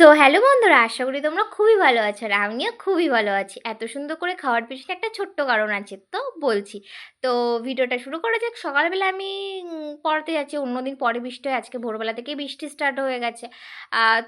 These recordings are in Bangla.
সো হ্যালো বন্ধুরা, আশা করি তোমরা খুবই ভালো আছো আর আমিও খুবই ভালো আছি। এত সুন্দর করে খাওয়ার পিছনে একটা ছোট্ট কারণ আছে তো বলছি। তো ভিডিওটা শুরু করা যাক, সকালবেলা আমি পড়াতে যাচ্ছি, অন্যদিন পরে বৃষ্টি হয়, আজকে ভোরবেলা থেকেই বৃষ্টি স্টার্ট হয়ে গেছে।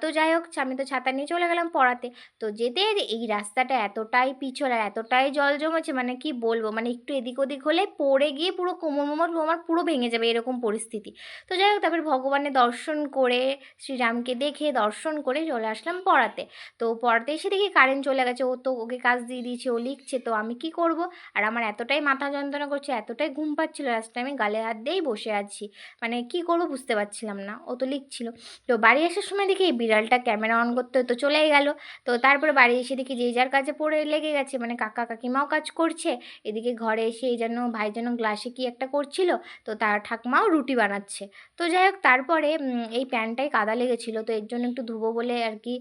তো যাই হোক, আমি তো ছাতা নিয়ে চলে গেলাম পড়াতে। তো যেতে এই রাস্তাটা এতটাই পিছল আর এতটাই জল জমেছে মানে কি বলব মানে একটু এদিক ওদিক হলে পড়ে গিয়ে পুরো কোমর মোমর আমার পুরো ভেঙে যাবে এরকম পরিস্থিতি। তো যাই হোক, তারপর ভগবানের দর্শন করে, শ্রীরামকে দেখে দর্শন করে চলে আসলাম পড়াতে। তো পড়াতে এসে দেখি কারেন্ট চলে গেছে। ও তো ওকে কাজ দিয়ে দিয়েছে, ও লিখছে, তো আমি কি করব? আর আমার এতটাই মাথা যন্ত্রণা করছে, এতটাই ঘুম পাচ্ছিল লাস্টে আমি গালে হাত দিয়েই বসে আছি। মানে কি করব বুঝতে পারছিলাম না, ও তো লিখছিল। তো বাড়ি আসার সময় দেখি এই বিড়ালটা ক্যামেরা অন করতে তো চলেই গেল। তো তারপরে বাড়ি এসে দেখি যে যার কাজে পড়ে লেগে গেছে মানে কাকা কাকিমাও কাজ করছে। এদিকে ঘরে এসে এই যেন ভাই যেন গ্লাসে কি একটা করছিল, তো তার ঠাকমাও রুটি বানাচ্ছে। তো যাই হোক, তারপরে এই প্যান্টটাই কাদা লেগেছিলো, তো এর জন্য একটু ধুবো বলে কি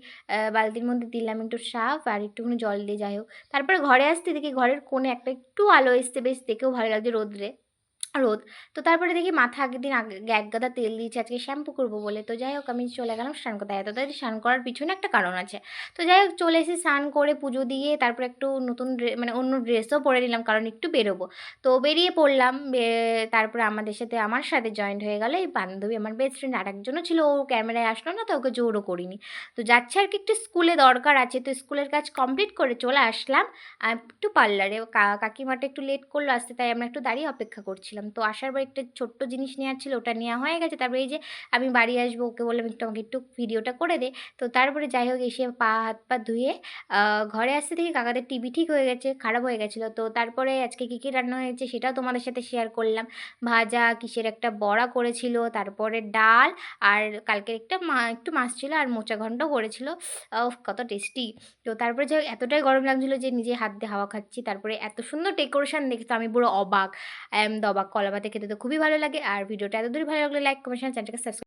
বালতির মধ্যে দিলাম একটু সাফ আর একটুখানি জল দিয়ে যাই হোক। তারপরে ঘরে আসতে দেখি ঘরের কোণে একটা একটু আলো এসছে, বেশ দেখেও ভালো লাগছে রোদ্রে। রোদ। তো তারপরে দেখি মাথা আগের দিন আগে এক গাদা তেল দিয়েছে, আজকে শ্যাম্পু করব বলে। তো যাই হোক, আমি চলে গেলাম স্নান করতে। এত তাড়াতাড়ি স্নান করার পিছনে একটা কারণ আছে। তো যাই হোক, চলে এসে স্নান করে পুজো দিয়ে তারপরে একটু নতুন মানে অন্য ড্রেসও পরে নিলাম, কারণ একটু বেরোবো। তো বেরিয়ে পড়লাম তারপরে আমাদের সাথে, আমার সাথে জয়েন্ট হয়ে গেল এই বান্ধবী, আমার বেস্ট ফ্রেন্ড আর একজনও ছিল। ও ক্যামেরায় আসলো না, তো ওকে জোরও করিনি। তো যাচ্ছে আর কি, একটু স্কুলে দরকার আছে। তো স্কুলের কাজ কমপ্লিট করে চলে আসলাম একটু পার্লারে কাকিমাটা একটু লেট করল আসতে, তাই আমরা একটু দাঁড়িয়ে অপেক্ষা করছিলাম। তো আসার পর একটা ছোট্ট জিনিস নেওয়ার ছিল, ওটা নেওয়া হয়ে গেছে। তারপরে এই যে আমি বাড়ি আসব, ওকে বললাম একটু আমাকে একটু ভিডিওটা করে দে। তো তারপরে যাই হোক, এসে পা হাত পা ধুয়ে ঘরে আসতে দেখি কাকাদের টিভি ঠিক হয়ে গেছে, খারাপ হয়ে গেছিল। তো তারপরে আজকে কী কী রান্না হয়েছে সেটাও তোমাদের সাথে শেয়ার করলাম। ভাজা, কিসের একটা বড়া করেছিল, তারপরে ডাল, আর কালকের একটা মা, একটু মাছ ছিল, আর মোচা ঘন্ট করেছিল। কত টেস্টি তো তারপরে যে এতটাই গরম লাগছিল যে নিজে হাত দিয়ে হাওয়া খাচ্ছি। তারপরে এত সুন্দর ডেকোরেশন দেখে তো আমি পুরো অবাক আই এম অবাক কলা ভাতে খেতে তো খুবই ভালো লাগে। আর ভিডিওটা এতদূর ভালো লাগলে লাইক কমেন্ট চ্যানেলটাকে সাবস্ক্রাইব